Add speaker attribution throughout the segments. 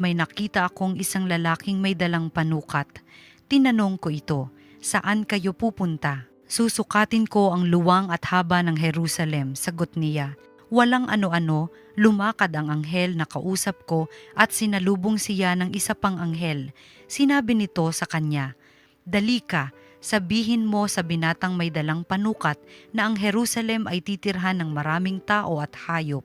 Speaker 1: may nakita akong isang lalaking may dalang panukat. Tinanong ko ito, saan kayo pupunta? Susukatin ko ang luwang at haba ng Jerusalem, sagot niya. Walang ano-ano, lumakad ang anghel na kausap ko at sinalubong siya ng isa pang anghel. Sinabi nito sa kanya, Dali ka, sabihin mo sa binatang may dalang panukat na ang Jerusalem ay titirhan ng maraming tao at hayop.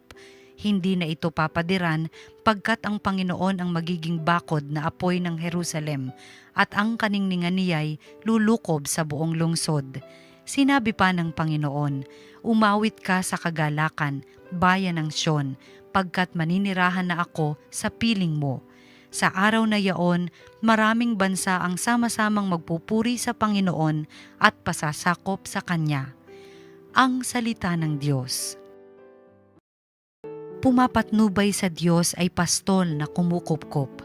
Speaker 1: Hindi na ito papadiran pagkat ang Panginoon ang magiging bakod na apoy ng Jerusalem at ang kaningningan niya'y lulukob sa buong lungsod. Sinabi pa ng Panginoon, Umawit ka sa kagalakan, bayan ng Sion, pagkat maninirahan na ako sa piling mo. Sa araw na yaon, maraming bansa ang sama-samang magpupuri sa Panginoon at pasasakop sa Kanya. Ang Salita ng Diyos Pumapatnubay sa Diyos ay pastol na kumukupkop.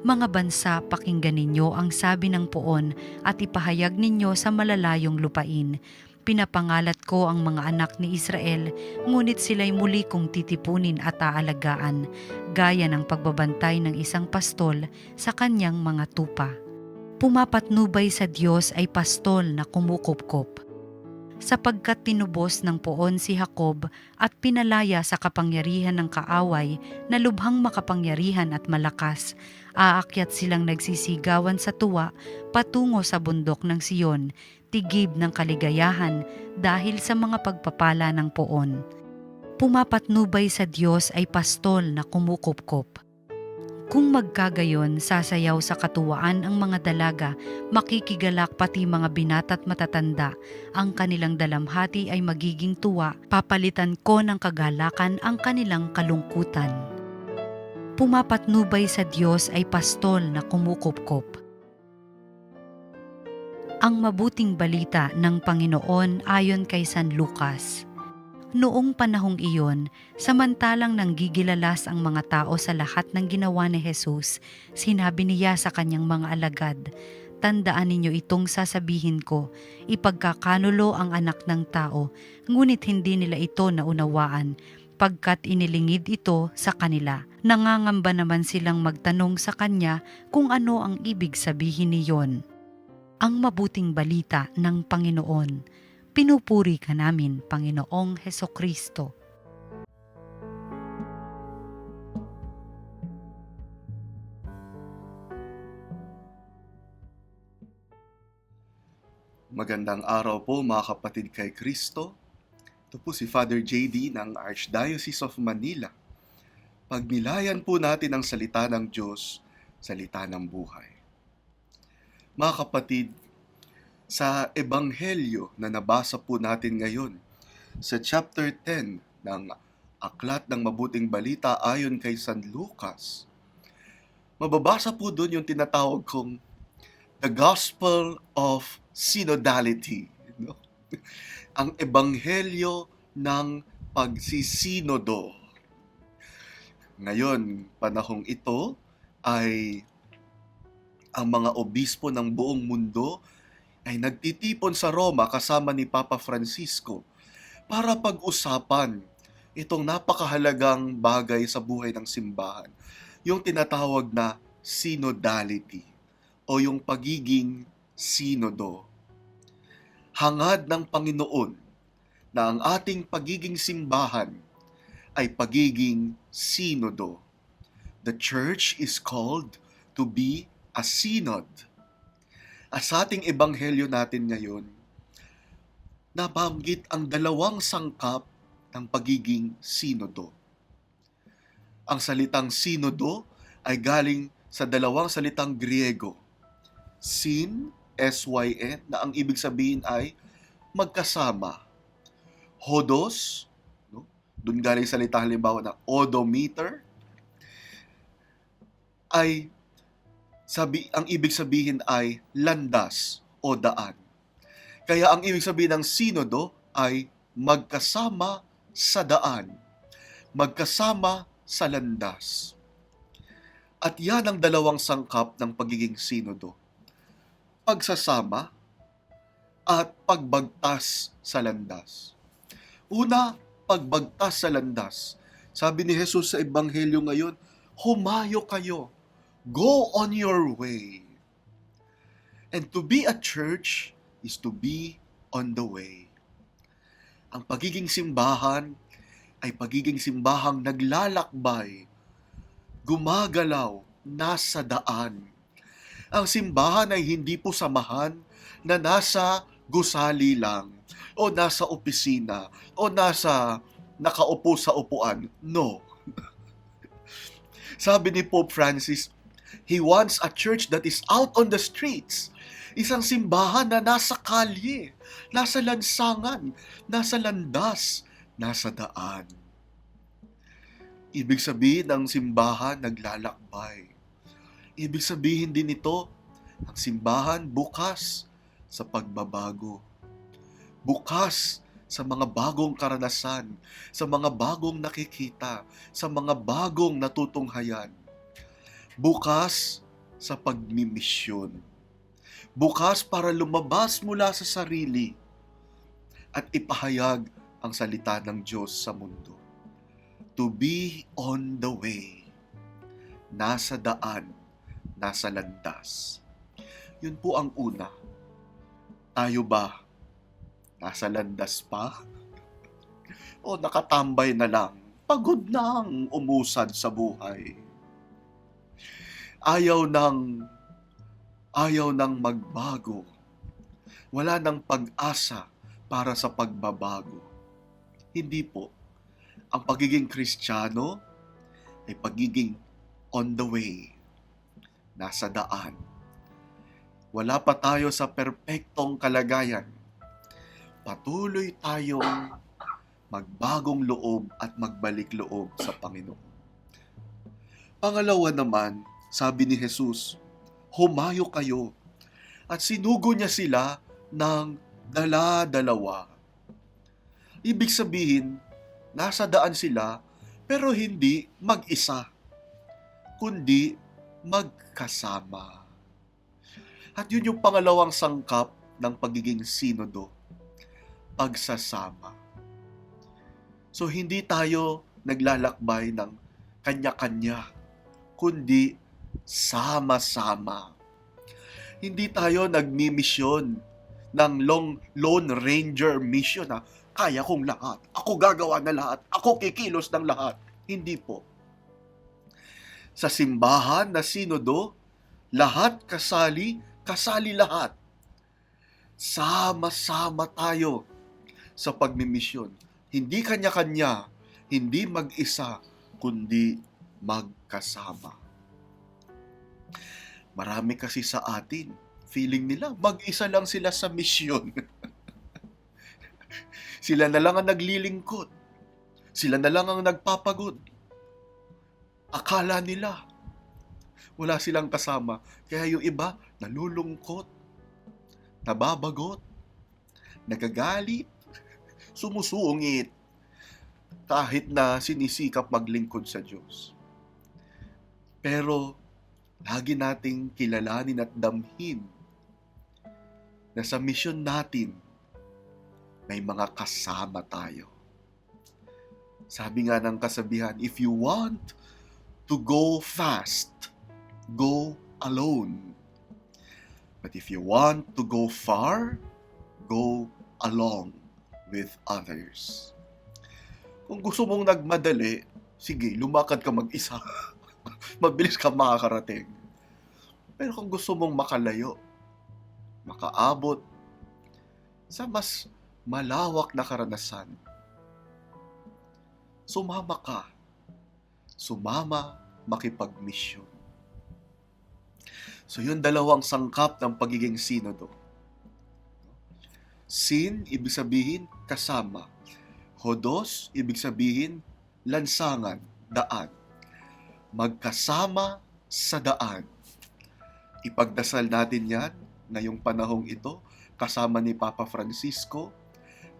Speaker 1: Mga bansa, pakinggan ninyo ang sabi ng poon at ipahayag ninyo sa malalayong lupain. Pinapangalat ko ang mga anak ni Israel, ngunit sila'y muli kong titipunin at aalagaan, gaya ng pagbabantay ng isang pastol sa kanyang mga tupa. Pumapatnubay sa Diyos ay pastol na kumukupkop sapagkat tinubos ng poon si Jacob at pinalaya sa kapangyarihan ng kaaway na lubhang makapangyarihan at malakas. Aakyat silang nagsisigawan sa tuwa patungo sa bundok ng Siyon, tigib ng kaligayahan dahil sa mga pagpapala ng poon. Pumapatnubay sa Diyos ay pastol na kumukupkop. Kung magkagayon, sasayaw sa katuwaan ang mga dalaga, makikigalak pati mga binata't matatanda. Ang kanilang dalamhati ay magiging tuwa, papalitan ko ng kagalakan ang kanilang kalungkutan. Pumapatnubay sa Diyos ay pastol na kumukupkop. Ang mabuting balita ng Panginoon ayon kay San Lucas. Noong panahong iyon, samantalang nanggigilalas ang mga tao sa lahat ng ginawa ni Jesus, sinabi niya sa kanyang mga alagad, Tandaan ninyo itong sasabihin ko, ipagkakanulo ang anak ng tao, ngunit hindi nila ito naunawaan, pagkat inilingid ito sa kanila. Nangangamba naman silang magtanong sa kanya kung ano ang ibig sabihin niyon. Ang mabuting balita ng Panginoon. Pinupuri ka namin, Panginoong Heso Kristo.
Speaker 2: Magandang araw po mga kapatid kay Kristo. Ito po si Father JD ng Archdiocese of Manila. Pagnilayan po natin ang salita ng Diyos, salita ng buhay. Mga kapatid, sa Ebanghelyo na nabasa po natin ngayon, sa chapter 10 ng Aklat ng Mabuting Balita ayon kay San Lucas, mababasa po doon yung tinatawag kong the Gospel of Synodality. No? Ang Ebanghelyo ng Pagsisinodo. Ngayon, panahong ito ay ang mga obispo ng buong mundo ay nagtitipon sa Roma kasama ni Papa Francisco para pag-usapan itong napakahalagang bagay sa buhay ng simbahan, yung tinatawag na synodality o yung pagiging sinodo. Hangad ng Panginoon na ang ating pagiging simbahan ay pagiging sinodo. The church is called to be a synod. At sa ating ebanghelyo natin ngayon, nabanggit ang dalawang sangkap ng pagiging sinodo. Ang salitang sinodo ay galing sa dalawang salitang Griego. Sin, S-Y-N, na ang ibig sabihin ay magkasama. Hodos, no? doon galing salita halimbawa na odometer, ay sabi, ang ibig sabihin ay landas o daan. Kaya ang ibig sabihin ng sinodo ay magkasama sa daan, magkasama sa landas. At yan ang dalawang sangkap ng pagiging sinodo. Pagsasama at pagbagtas sa landas. Una, pagbagtas sa landas. Sabi ni Jesus sa Ebanghelyo ngayon, humayo kayo. Go on your way. And to be a church is to be on the way. Ang pagiging simbahan ay pagiging simbahang naglalakbay, gumagalaw, nasa daan. Ang simbahan ay hindi po samahan na nasa gusali lang o nasa opisina o nasa nakaupo sa upuan. No. Sabi ni Pope Francis, he wants a church that is out on the streets. Isang simbahan na nasa kalye, nasa lansangan, nasa landas, nasa daan. Ibig sabihin ng simbahan naglalakbay. Ibig sabihin din ito, ang simbahan bukas sa pagbabago. Bukas sa mga bagong karanasan, sa mga bagong nakikita, sa mga bagong natutunghayan. Bukas sa pagmimisyon. Bukas para lumabas mula sa sarili at ipahayag ang salita ng Diyos sa mundo. To be on the way. Nasa daan, nasa landas. Yun po ang una. Tayo ba nasa landas pa? O nakatambay na lang, pagod nang umusad sa buhay? Ayaw nang ayaw nang magbago. Wala nang pag-asa para sa pagbabago. Hindi po. Ang pagiging Kristiyano ay pagiging on the way. Nasa daan. Wala pa tayo sa perpektong kalagayan. Patuloy tayong magbagong loob at magbalik loob sa Panginoon. Pangalawa naman, sabi ni Jesus, humayo kayo. At sinugo niya sila ng dala-dalawa. Ibig sabihin, nasa daan sila pero hindi mag-isa, kundi magkasama. At yun yung pangalawang sangkap ng pagiging sinodo, pagsasama. So hindi tayo naglalakbay ng kanya-kanya, kundi sama-sama. Hindi tayo nagmi-mission ng long lone ranger mission na kaya kong lahat, ako gagawa na lahat, ako kikilos ng lahat. Hindi po. Sa simbahan na sinodo, lahat kasali, kasali lahat. Sama-sama tayo sa pagmimisyon. Hindi kanya-kanya, hindi mag-isa, kundi magkasama. Marami kasi sa atin, feeling nila mag-isa lang sila sa misyon. sila na lang ang naglilingkod. Sila na lang ang nagpapagod. Akala nila wala silang kasama. Kaya yung iba nalulungkot, nababagot, nagagalit, sumusungit kahit na sinisikap maglingkod sa Diyos. Pero lagi nating kilalanin at damhin na sa misyon natin may mga kasama tayo. Sabi nga ng kasabihan, if you want to go fast, go alone. But if you want to go far, go along with others. Kung gusto mong nagmadali, sige, lumakad ka mag-isa. Mabilis ka makakarating. Pero kung gusto mong makalayo, makaabot sa mas malawak na karanasan, sumama ka. Sumama makipagmisyon. So yun dalawang sangkap ng pagiging sinodo. Sin, ibig sabihin, kasama. Hodos, ibig sabihin, lansangan, daan. Magkasama sa daan. Ipagdasal natin yan ngayong panahong ito kasama ni Papa Francisco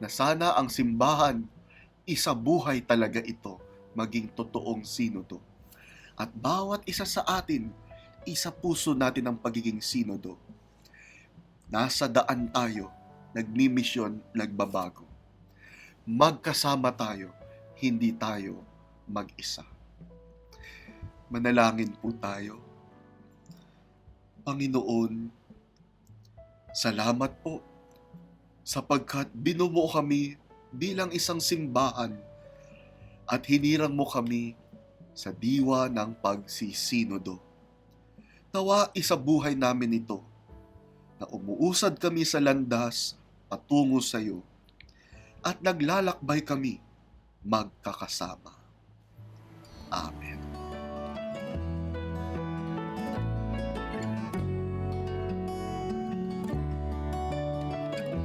Speaker 2: na sana ang simbahan isabuhay talaga ito maging totoong sinodo. At bawat isa sa atin, isa puso natin ang pagiging sinodo. Nasa daan tayo, nagmimisyon, nagbabago. Magkasama tayo, hindi tayo mag-isa. Manalangin po tayo. Panginoon, salamat po sapagkat binumo kami bilang isang simbahan at hinirang mo kami sa diwa ng pagsisinodo. Nawa isa buhay namin ito na umuusad kami sa landas patungo sa iyo at naglalakbay kami magkakasama. Amen. Thank you.